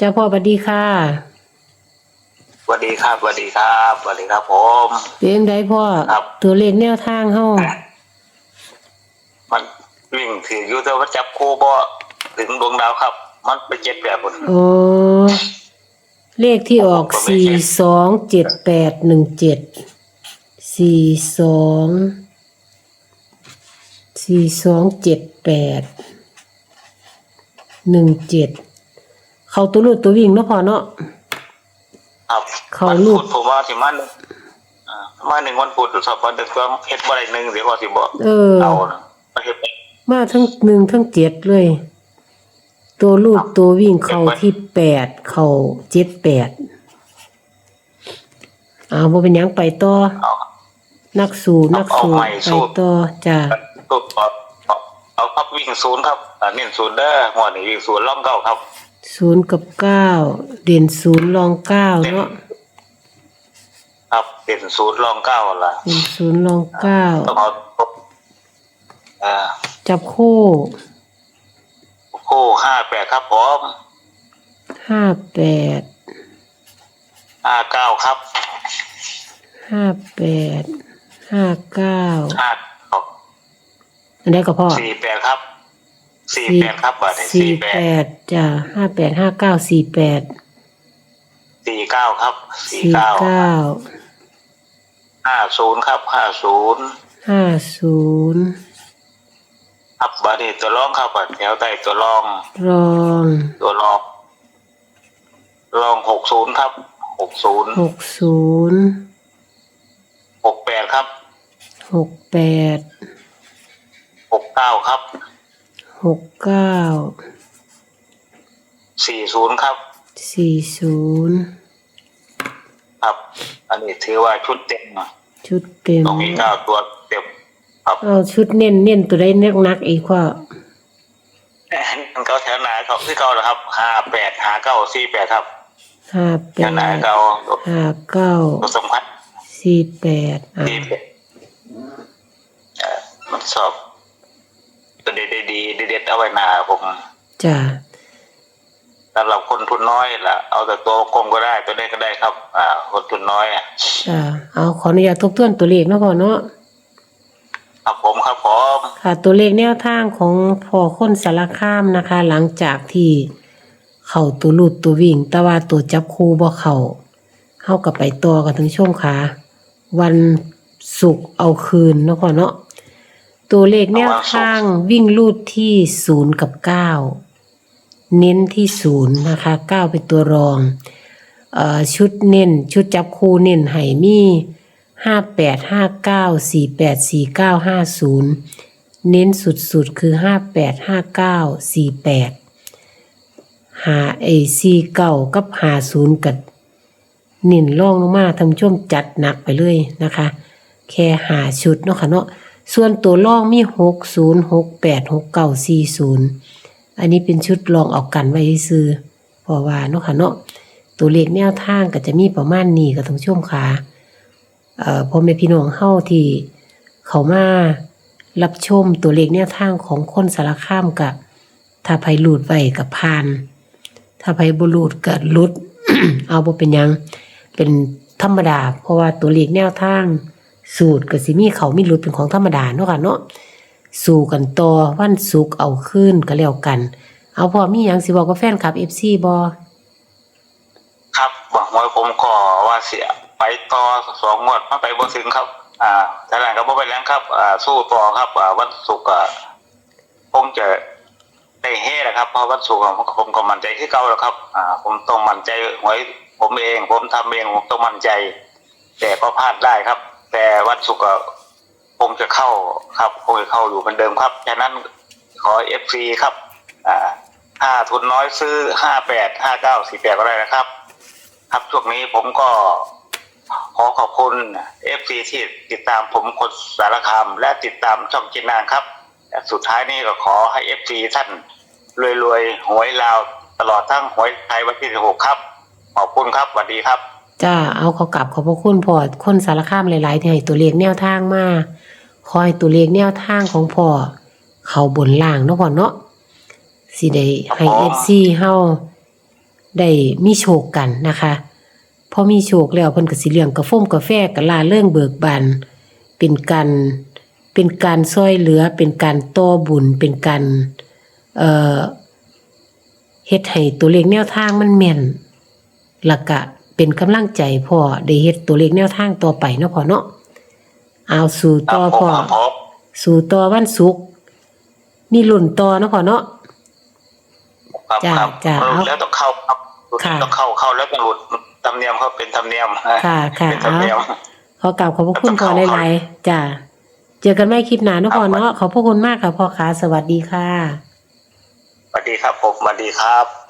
จ้าพ่อสวัสดีค่ะสวัสดีครับสวัสดีครับสวัสดีครับผมเป็นจั่งใดพ่อครับ ตัวเลขแนวทางเฮามันวิ่งถืออยู่แต่ว่าจับคู่บ่ถึงดวงดาวครับ มันไปเจ็ดแบบคนโอ้เลขที่ออกผมก็ไม่สี่เช็คสองเจ็ดแปดหนึ่งเจ็ดสี่สองสี่สองเจ็ดแปดหนึ่งเจ็ด เขาตัวรูดตัววิ่งเนาะพ่อเนาะ ครับเขาวันลูก พุธผมว่าสิมันอ่ามาหนึ่งวันพุธหรือสอบวันเด็กก็เฮ็ดบ่ได้หนึ่งเดี๋ยวก็สิบอกเออ เอานะมาเฮ็ดไป มาทั้งหนึ่งทั้งเจ็ดเลย ตัวลูกตัววิ่งเขาที่แปดเขาเจ็ดแปดเอาบ่เป็นหยังไปต่อ เอานักสู้นักสู้เอาใหม่ไปสู้ต่อจ้ะตัวเอาเอาเอาครับวิ่งศูนย์ครับอ่าเน้นศูนย์เด้อหัวนี่วิ่งศูนย์ล่องเก้าครับ ศูนย์กับเก้าเด่นศูนย์รองเก้าเนาะครับเด่นศูนย์ล่องเก้าล่ะเด่นศูนย์รองเก้าต้องเอาอ่าจับคู่คู่ห้าแปดครับผมห้าแปดห้าเก้าครับห้าแปดห้าเก้าห้าอันใดก็พอสี่แปดครับ สี่แปดครับบัตรสี่สี่แปแปดดจ้ะห้าแปดห้าเก้าสี่แปดสี่เก้าครับสี่สี่เก้าเก้าห้าศูนย์ครับห้าศูนย์ห้าศูนย์ครับบัตรนี่ตัวรองครับบัตรแถวใต้ตัวรองรองตัวรองรองหกศูนย์ครับหกศูนย์หกศูนย์หกแปดครับหกแปดหกเก้าครับ หกเก้าสี่ศูนย์ครับ สี่ศูนย์ครับ อันนี้ถือว่าชุดเต็มนะชุดเต็มต้องมีเก้าตัวเต็มครับเอาชุดเน้นเน้นตัวได้นักนักๆอีกว่ามันเก้าแถวหนาเขาที่เก้านะครับห้าแปดห้าเก้าสี่แปดครับห้าแปแถวดหนาเก้าห้าเก้าตัวสำคัญสี่แปดอะดีเด็ดเอ่อมันสอบ ตัวเด็ดๆดีๆเด็ดๆเอาไว้หนาผมจ้ะสำหรับคนทุนน้อยล่ะ เอาแต่ตัวกลมก็ได้ตัวเล็กก็ได้ครับ อ่า คนทุนน้อยอะจ้ะเอาขออนุญาตทบทวนตัวเลขเนาะพ่อเนาะครับผมครับผมค่ะ ตัวเลขแนวทางของพ่อคนสารคามนะคะ หลังจากที่เข้าตัวลูดตัววิ่ง แต่ว่าตัวจับคู่บ่เข้าเข้ากับไปต่อกันถึงช่วงขาวันศุกร์เอาคืนเนาะพ่อเนาะ ตัวเลขแนวทางวิ่งลูดที่ศูนย์กับเก้าเน้นที่ศูนย์นะคะเก้าเป็นตัวรองเอ่อชุดเน้นชุดจับคู่เน้นไห่มีห้าแปดห้าเก้าสี่แปดสี่เก้าห้าศูนย์เน้นสุดๆคือห้าแปดห้าเก้าสี่แปดหาเอสี่เก้ากับหาศูนย์กับเน้นล่องลงมาทำช่วงจัดหนักไปเลยนะคะ แค่หาชุดเนาะค่ะเนาะ ส่วนตัวล่องมีหกศูนย์หกแปดหกเก้าสี่ศูนย์อันนี้เป็นชุดลองเอากันไว้ซื้อเพอว่าเนาะค่ะเนาะตัวเลขแนวทางก็จะมีประมาณนี้กับทั้งช่วงขาเอ่อพ่อแม่พี่น้องเฮาที่เขามารับชมตัวเลขแนวทางของคนสารคามกับถ้าไผหลุดไว้กับพาน ถ้าไผบ่หลุดก็หลุด เอาบ่เป็นยังเป็นธรรมดา เพราะว่าตัวเลขแนวทาง สูตรก็สิมีเขามีหลุดเป็นของธรรมดาเนาะค่ะเนาะสู่กันต่อวันศุกเอาขึ้นก็แล้วกัน เอาพอมีหยังสิบอกกับแฟนคลับ FC บ่ครับหวังไว้ผมขอว่าเสียไปต่อสองงวดมาไปบนถึงครับ อ่าแต่หลังก็บ่ไปแล้วครับ อ่า สู้ต่อครับ อ่า วันศุกร์อะคงจะได้เฮ่นะครับเพราะวันศุกร์อะผมผมก็มั่นใจที่เก่าแล้วครับ อ่า ผมต้องมั่นใจหวยผมเอง ผมทำเองผมต้องมั่นใจ แต่ก็พลาดได้ครับ แต่วันศุกร์อะคงจะเข้าครับคงจะเข้าอยู่เหมือนเดิมครับฉะนั้นขอเอฟซีครับอ่าห้าทุนน้อยซื้อห้าแปดห้าเก้าสี่แปดก็ได้นะครับ ครับช่วงนี้ผมก็ขอขอบคุณเอฟซีที่ติดตามผมคนสารคามและติดตามช่องจินนางครับสุดท้ายนี้ก็ขอให้เอฟซีท่านรวยๆหวยลาวตลอดทั้งหวยไทยวันที่หกครับ ขอบคุณครับสวัสดีครับ จ้าเอาเขากลับขอบพระคุณพ่อคนสารคามหลายๆที่ให้ตัวเลขแนวทางมาคอยตัวเลขแนวทางของพ่อเขาบนล่างเนาะพ่อเนาะสิได้ให้ครับผม FC เฮาได้มีโชคกันนะคะพอมีโชคแล้วเพิ่นก็สิเลี้ยงกาแฟกาแฟก็ลาเรื่องเบิกบานเป็นการเป็นการช่วยเหลือเป็นการต่อบุญเป็นการเอ่อเฮ็ดให้ตัวเลขแนวทางมันแม่นแล้วก็ เป็นกำลังใจพ่อได้เฮ็ดตัวเลขแนวทางต่อไปเนาะพ่อเนาะเอาสู่ครัต่บอผมพ่อครับผมสู่ต่อวันศุกร์มีรุ่นต่อเนาะพ่อเนาะครับจ้ะครับจ้ะเอาแล้วต้องเข้าครับค่ะต้องเข้าเข้าแล้วต้องหลุดธรรมเนียมเขาเป็นธรรมเนียมค่ะค่ะเป็นธรรมเนียมขอกราบขอบพระคุณแล้วต้พ่อองเข้าหลายๆจ้ะเจอกันไม่คลิปหน้าเนาะพ่อเนาะขอบพระคุณมากค่ะพ่อขาสวัสดีค่ะสวัสดีครับผมสวัสดีครับ